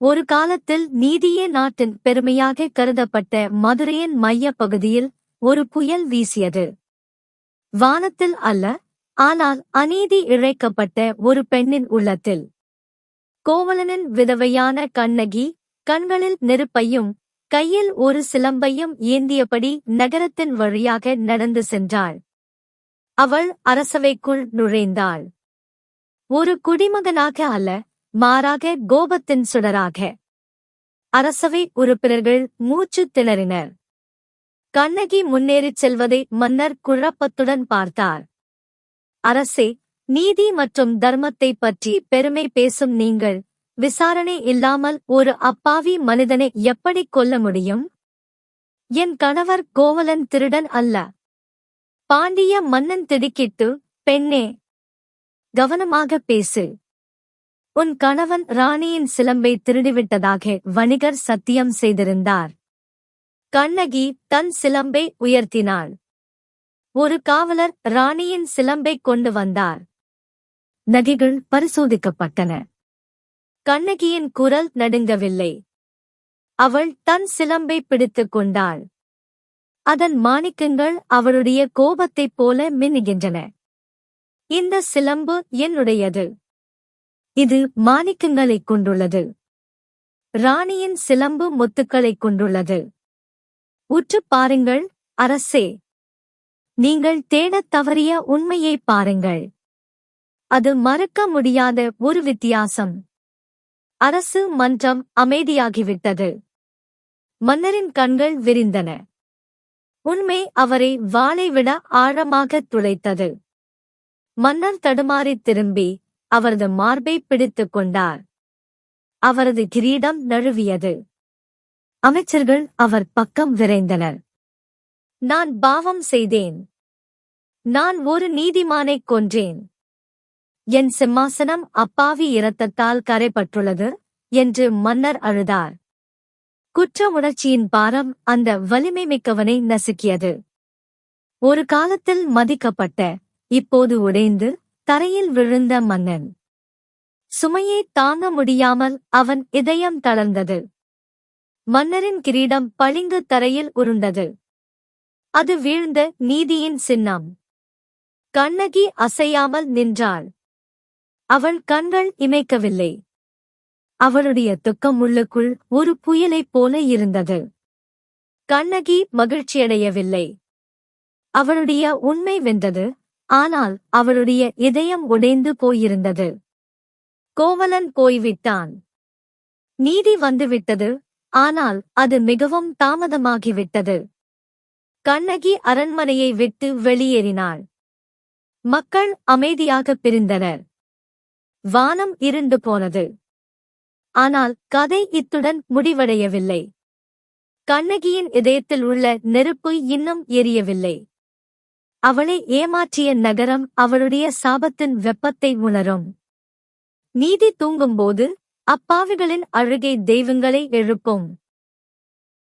ஒரு காலத்தில் நீதியே நாட்டின் பெருமையாக கருதப்பட்ட மதுரையின் மையப் பகுதியில் ஒரு புயல் வீசியது. வானத்தில் அல்ல ஆனால் அநீதி இழைக்கப்பட்ட ஒரு பெண்ணின் உள்ளத்தில். கோவலனின் விதவையான கண்ணகி கண்களில் நெருப்பையும் கையில் ஒரு சிலம்பையும் ஏந்தியபடி நகரத்தின் வழியாக நடந்து சென்றாள். அவள் அரசவைக்குள் நுழைந்தாள். ஒரு குடிமகனாக அல்ல மாறாக கோபத்தின் சுடராக. அரசவை உறுப்பினர்கள் மூச்சு திணறினர். கண்ணகி முன்னேறிச் செல்வதை மன்னர் குழப்பத்துடன் பார்த்தார். அரசே நீதி மற்றும் தர்மத்தை பற்றி பெருமை பேசும் நீங்கள் விசாரணை இல்லாமல் ஒரு அப்பாவி மனிதனை எப்படி கொல்ல முடியும்? என் கணவர் கோவலன் திருடன் அல்ல. பாண்டிய மன்னன் திடுக்கிட்டு பெண்ணே கவனமாக பேசு. உன் கணவன் ராணியின் சிலம்பை திருடிவிட்டதாக வணிகர் சத்தியம் செய்திருந்தார். கண்ணகி தன் சிலம்பை உயர்த்தினாள். ஒரு காவலர் ராணியின் சிலம்பை கொண்டு வந்தார். நகைகள் பரிசோதிக்கப்பட்டன. கண்ணகியின் குரல் நடுங்கவில்லை. அவள் தன் சிலம்பை பிடித்துக் கொண்டாள். அதன் மாணிக்கங்கள் அவளுடைய கோபத்தைப் போல மின்னுகின்றன. இந்த சிலம்பு என்னுடையது? இது மாணிக்கங்களைக் கொண்டுள்ளது. ராணியின் சிலம்பு முத்துக்களைக் கொண்டுள்ளது. உற்றுப் பாருங்கள் அரசே. நீங்கள் தேடத் தவறிய உண்மையைப் பாருங்கள். அது மறுக்க முடியாத ஒரு வித்தியாசம். அரசு மன்றம் அமைதியாகிவிட்டது. மன்னரின் கண்கள் விரிந்தன. உண்மை அவரை வாளை விட ஆழமாகத் துளைத்தது. மன்னர் தடுமாறித் திரும்பி அவரது மார்பை பிடித்துக் கொண்டார். அவரது கிரீடம் நழுவியது. அமைச்சர்கள் அவர் பக்கம் விரைந்தனர். நான் பாவம் செய்தேன். நான் ஒரு நீதிமானைக் கொன்றேன். என் சிம்மாசனம் அப்பாவி இரத்தத்தால் கரைப்பட்டுள்ளது என்று மன்னர் அழுதார். குற்ற உணர்ச்சியின் பாரம் அந்த வலிமை மிக்கவனை நசுக்கியது. ஒரு காலத்தில் மதிக்கப்பட்ட இப்போது உடைந்து தரையில் விழுந்த மன்னன். சுமையை தாங்க முடியாமல் அவன் இதயம் தளர்ந்தது. மன்னரின் கிரீடம் பளிங்கு தரையில் உருண்டது. அது வீழ்ந்த நீதியின் சின்னம். கண்ணகி அசையாமல் நின்றாள். அவள் கண்கள் இமைக்கவில்லை. அவளுடைய துக்கம் உள்ளுக்குள் ஒரு புயலைப் போல இருந்தது. கண்ணகி மகிழ்ச்சியடையவில்லை. அவளுடைய உண்மை வென்றது ஆனால் அவளுடைய இதயம் உடைந்து போயிருந்தது. கோவலன் போய்விட்டான். நீதி வந்துவிட்டது ஆனால் அது மிகவும் தாமதமாகிவிட்டது. கண்ணகி அரண்மனையை விட்டு வெளியேறினாள். மக்கள் அமைதியாக பிரிந்தனர். வானம் இருண்டு போனது. ஆனால் கதை இத்துடன் முடிவடையவில்லை. கண்ணகியின் இதயத்தில் உள்ள நெருப்பு இன்னும் எரியவில்லை. அவளை ஏமாற்றிய நகரம் அவளுடைய சாபத்தின் வெப்பத்தை உணரும். நீதி தூங்கும்போது அப்பாவிகளின் அழுகை தெய்வங்களை எழுப்பும்.